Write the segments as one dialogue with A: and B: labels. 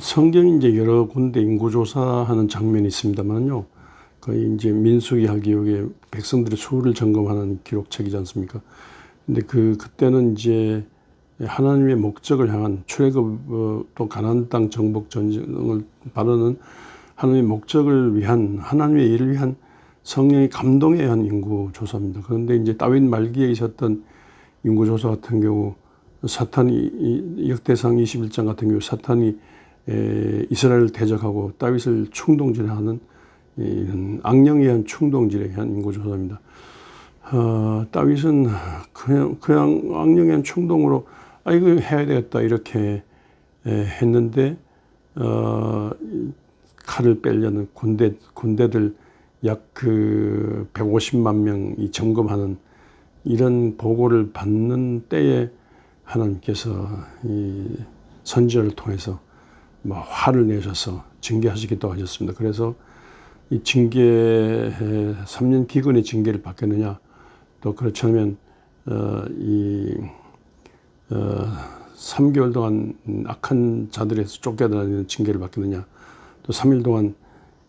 A: 성경이 이제 여러 군데 인구조사하는 장면이 있습니다만요. 거의 이제 민수기 하기역에 백성들의 수를 점검하는 기록책이지 않습니까? 근데 그, 그때는 이제 하나님의 목적을 향한 출애굽 어, 또 가나안 땅 정복 전쟁을 바라는 하나님의 목적을 위한 하나님의 일을 위한 성령의 감동에 의한 인구 조사입니다. 그런데 이제 다윗 말기에 있었던 인구 조사 같은 경우 사탄이 이 역대상 21장 같은 경우 사탄이 에, 이스라엘을 대적하고 다윗을 충동질하는 이런 악령에 의한 충동질에 의한 인구 조사입니다. 어, 다윗은 그냥 그냥 악령에 의한 충동으로 아 이거 해야 되겠다 이렇게 에, 했는데 어, 칼을 빼려는 군대 군대들 약 그 150만 명이 점검하는 이런 보고를 받는 때에 하나님께서 이 선지자를 통해서 뭐 화를 내셔서 징계하시기도 하셨습니다. 그래서 이 징계 3년 기근의 징계를 받겠느냐 또 그렇지 않으면 어, 이 어, 3개월 동안 악한 자들에서 쫓겨다니는 징계를 받겠느냐 또 3일 동안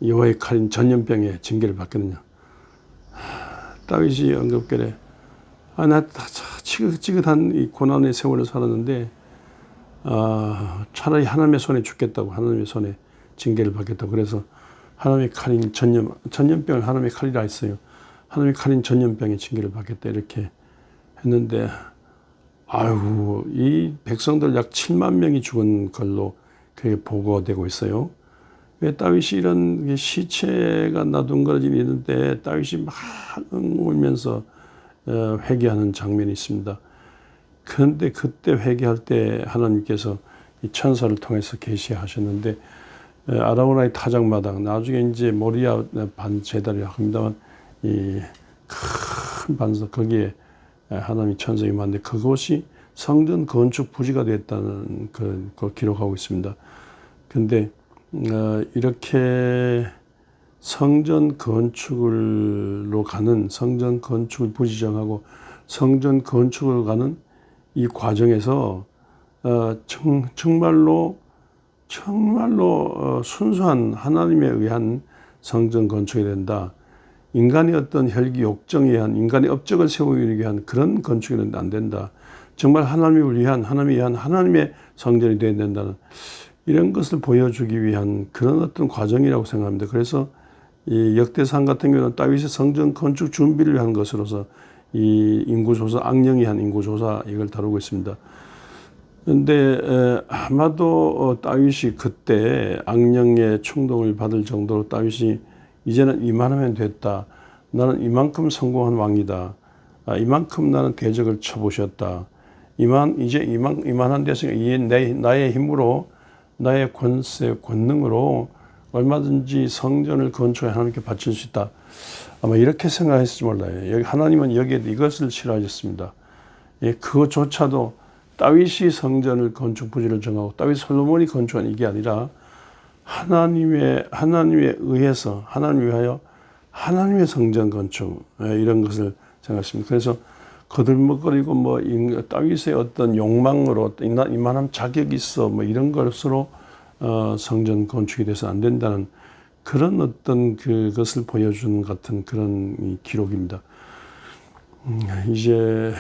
A: 여호와의 칼인 전염병의 징계를 받겠느냐 다윗이 언급결에 아나 지긋지긋한 이 고난의 세월을 살았는데 아, 차라리 하나님의 손에 죽겠다고 하나님의 손에 징계를 받겠다고 그래서 하나님의 칼인 전염 전염병을 하나님의 칼이라 했어요. 하나님의 칼인 전염병의 징계를 받겠다 이렇게 했는데 아유 이 백성들 약 7만 명이 죽은 걸로 그게 보고되고 있어요. 왜 다윗이 이런 시체가 나둥거려져 있는데 다윗이 막 울면서 어, 회개하는 장면이 있습니다. 그런데 그때 회개할 때 하나님께서 이 천사를 통해서 계시하셨는데 아라우나의 타작마당 나중에 이제 모리아 반 제단이라고 합니다만 이 큰 반석 거기에 하나님이 천사가 임하는데 그것이 성전 건축 부지가 됐다는 그, 그 기록하고 있습니다. 근데 어, 이렇게 성전 건축을로 가는 성전 건축을 부지정하고 성전 건축을 가는 이 과정에서 어, 정, 정말로 정말로 어, 순수한 하나님에 의한 성전 건축이 된다. 인간의 어떤 혈기 욕정에 의한 인간의 업적을 세우기 위한 그런 건축이 안 된다. 정말 하나님을 위한 하나님에 의한 하나님의 성전이 되어야 된다는 이런 것을 보여주기 위한 그런 어떤 과정이라고 생각합니다. 그래서 이 역대상 같은 경우는 다윗의 성전 건축 준비를 위한 것으로서 이 인구조사, 악령이 한 인구조사 이걸 다루고 있습니다. 그런데 아마도 어, 다윗이 그때 악령의 충동을 받을 정도로 다윗이 이제는 이만하면 됐다. 나는 이만큼 성공한 왕이다. 아, 이만큼 나는 대적을 쳐보셨다. 이만 이제 이만 이만한 데서 이내 나의 힘으로 나의 권세 권능으로 얼마든지 성전을 건축해 하나님께 바칠 수 있다. 아마 이렇게 생각했을지 몰라요. 하나님은 여기에 이것을 싫어하셨습니다. 예, 그것조차도 다윗이 성전을 건축 부지를 정하고 다윗 솔로몬이 건축한 이게 아니라 하나님의 하나님에 의해서 하나님 위하여 하나님의 성전 건축 예, 이런 것을 생각했습니다. 그래서 거들먹거리고 뭐 다윗의 어떤 욕망으로 이만한 자격이 있어 뭐 이런 것으로 어, 성전 건축이 돼서 안 된다는 그런 어떤 그것을 보여주는 같은 그런 기록입니다. 음, 이제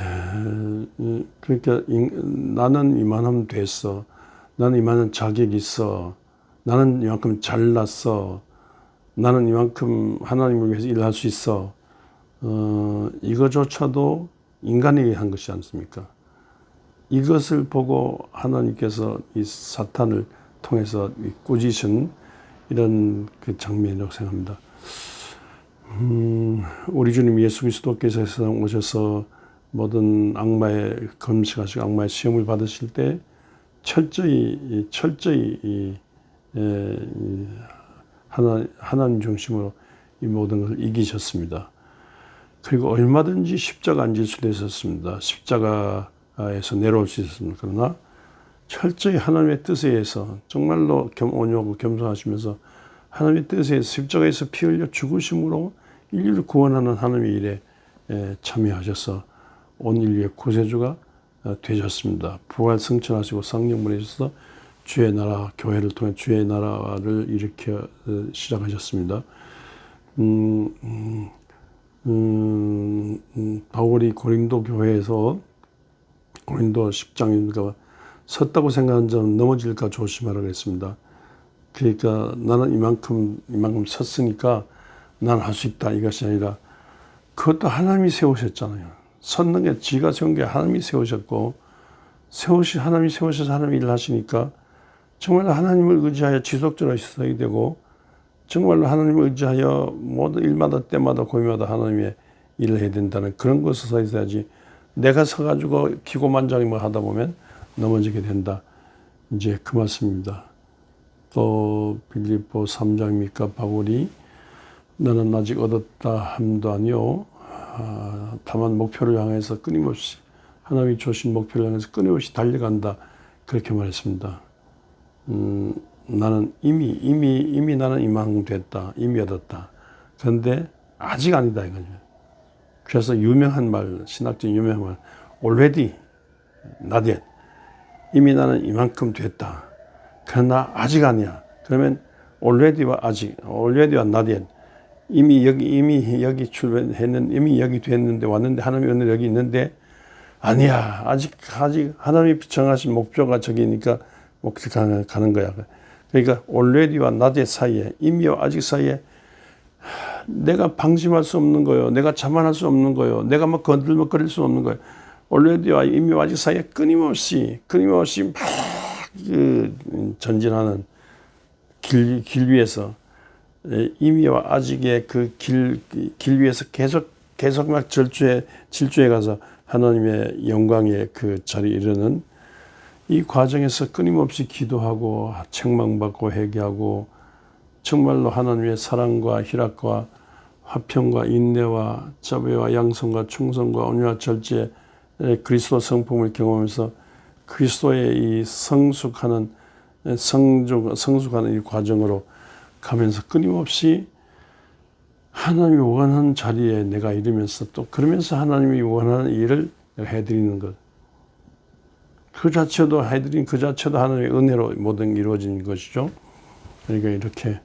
A: 그러니까 나는 이만하면 됐어. 나는 이만한 자격이 있어. 나는 이만큼 잘났어. 나는 이만큼 하나님을 위해서 일할 수 있어. 어, 이거조차도 인간에 의한 것이 않습니까? 이것을 보고 하나님께서 이 사탄을 통해서 꾸짖은 이런 그 장면이라고 생각합니다. 음, 우리 주님 예수 그리스도께서 세상 오셔서 모든 악마의 검식하시고 악마의 시험을 받으실 때 철저히 철저히 이, 에, 이 하나 하나님 중심으로 이 모든 것을 이기셨습니다. 그리고 얼마든지 십자가 앉을 수도 있었습니다. 십자가에서 내려올 수 있었습니다. 그러나 철저히 하나님의 뜻에 의해서 정말로 겸, 온유하고 겸손하시면서 하나님의 뜻에 십자가에서 피 흘려 죽으심으로 인류를 구원하는 하나님의 일에 참여하셔서 온 인류의 구세주가 어, 되셨습니다. 부활 승천하시고 성령 보내셔서 주의 나라 교회를 통해 주의 나라를 일으켜 어, 시작하셨습니다. 음, 음, 음, 음, 바울이 고린도 교회에서 고린도 10장인가 섰다고 생각한 점은 넘어질까 조심하라 그랬습니다. 그러니까 나는 이만큼 이만큼 섰으니까 난 할 수 있다 이것이 아니라 그것도 하나님이 세우셨잖아요. 섰는 게 지가 세운 게 하나님이 세우셨고 세우시 하나님이 세우셔서 하나님이 일을 하시니까 정말 하나님을 의지하여 지속적으로 있어야 되고 정말로 하나님을 의지하여 모든 일마다 때마다 고민마다 하나님의 일을 해야 된다는 그런 것에 서 있어야지 내가 서가지고 기고만장이 뭐 하다 보면 넘어지게 된다. 이제 그 말씀입니다. 또 빌립보 3장입니까 바울이 나는 아직 얻었다 함도 아니요 아, 다만 목표를 향해서 끊임없이 하나님이 주신 목표를 향해서 끊임없이 달려간다 그렇게 말했습니다. 음, 나는 이미 이미 이미 나는 이만 됐다 이미 얻었다. 그런데 아직 아니다 이거죠. 그래서 유명한 말 신학적 유명한 말 already not yet 이미 나는 이만큼 됐다. 그러나 아직 아니야. 그러면 already와 아직 already와 not yet 이미 여기 이미 여기 출발했는 이미 여기 됐는데 왔는데 하나님이 오늘 여기 있는데 아니야 아직 아직 하나님이 정하신 목표가 저기니까 목표 가는 가는 거야. 그러니까 already와 not의 사이에 이미와 아직 사이에 내가 방심할 수 없는 거예요. 내가 자만할 수 없는 거예요. 내가 막 건들먹거릴 수 없는 거예요. 이미와 아직 사이에 끊임없이 끊임없이 막 그 전진하는 길, 길 위에서 이미와 아직의 그 길, 길 위에서 계속, 계속 막 절주에, 질주해 가서 하나님의 영광의 그 자리에 이르는 이 과정에서 끊임없이 기도하고 책망받고 회개하고 정말로 하나님의 사랑과 희락과 화평과 인내와 자비와 양성과 충성과 온유와 절제 그리스도 성품을 경험하면서 그리스도의 이 성숙하는 성숙, 성숙하는 이 과정으로 가면서 끊임없이 하나님이 원하는 자리에 내가 이르면서 또 그러면서 하나님이 원하는 일을 해드리는 것. 그 자체도 해드린 그 자체도 하나님의 은혜로 모든 게 이루어진 것이죠. 그러니까 이렇게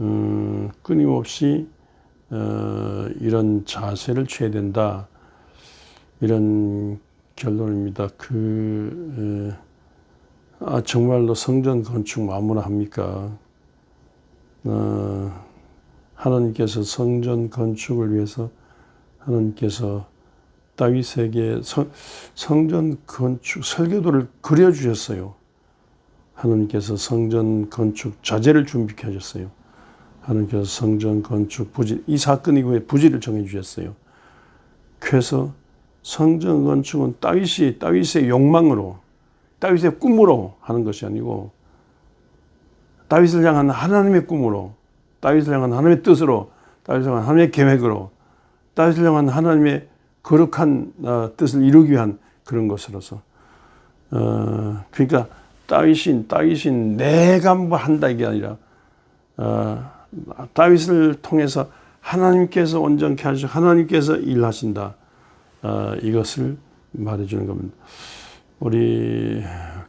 A: 음, 끊임없이 어, 이런 자세를 취해야 된다. 이런 결론입니다. 그 에, 아, 정말로 성전 건축 아무나 합니까? 어, 하나님께서 성전 건축을 위해서 하나님께서 다윗에게 성, 성전 건축 설계도를 그려 주셨어요. 하나님께서 성전 건축 자재를 준비케 하셨어요. 하나님께서 성전 건축 부지 이 사건 이후에 부지를 정해 주셨어요. 그래서 성전 건축은 다윗이 다윗의 욕망으로 다윗의 꿈으로 하는 것이 아니고 다윗을 향한 하나님의 꿈으로 다윗을 향한 하나님의 뜻으로 다윗을 향한 하나님의 계획으로 다윗을 향한 하나님의 거룩한 어, 뜻을 이루기 위한 그런 것으로서 어, 그러니까 다윗인 다윗인 내가 뭐 한다 이게 아니라 어, 다윗을 통해서 하나님께서 온전케 하시고 하나님께서 일하신다. 어, 이것을 말해주는 겁니다. 우리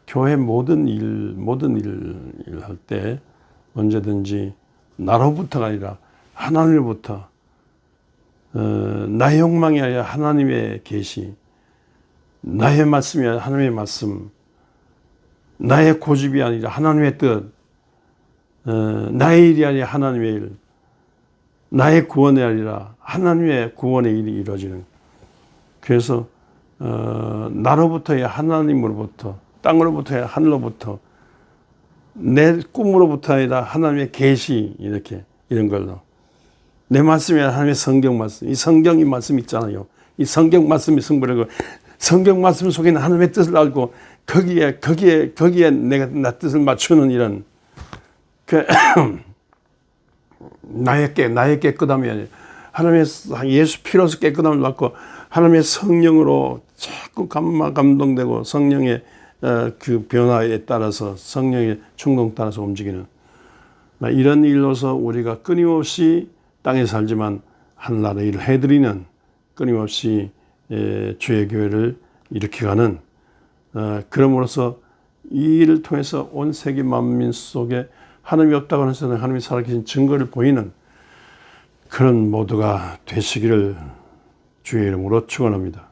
A: 교회 모든 일 모든 일을 할 때 언제든지 나로부터가 아니라 하나님으로부터 어, 나의 욕망이 아니라 하나님의 계시, 나의 말씀이 아니라 하나님의 말씀, 나의 고집이 아니라 하나님의 뜻, 어, 나의 일이 아니라 하나님의 일, 나의 구원이 아니라 하나님의 구원의 일이 이루어지는. 그래서 어, 나로부터의 하나님으로부터, 땅으로부터의 하늘로부터, 내 꿈으로부터 아니라 하나님의 계시 이렇게 이런 걸로 내 말씀이 하나님의 성경 말씀. 이 성경이 말씀 있잖아요. 이 성경 말씀이 승부를 성경 말씀 속에는 하나님의 뜻을 알고 거기에 거기에 거기에 내가 나 뜻을 맞추는 이런 그 나의 깨 나의 깨끗함이 아니라 하나님의 예수 피로서 깨끗함을 받고 하나님의 성령으로 자꾸 감동되고 성령의 어, 그 변화에 따라서 성령의 충동 따라서 움직이는 이런 일로서 우리가 끊임없이 땅에 살지만 하늘나라 일을 해드리는 끊임없이 주의 교회를 일으켜가는 어, 그럼으로써 이 일을 통해서 온 세계 만민 속에 하나님이 없다고 하는 세상에 하나님이 살아계신 증거를 보이는 그런 모두가 되시기를 주의 이름으로 축원합니다.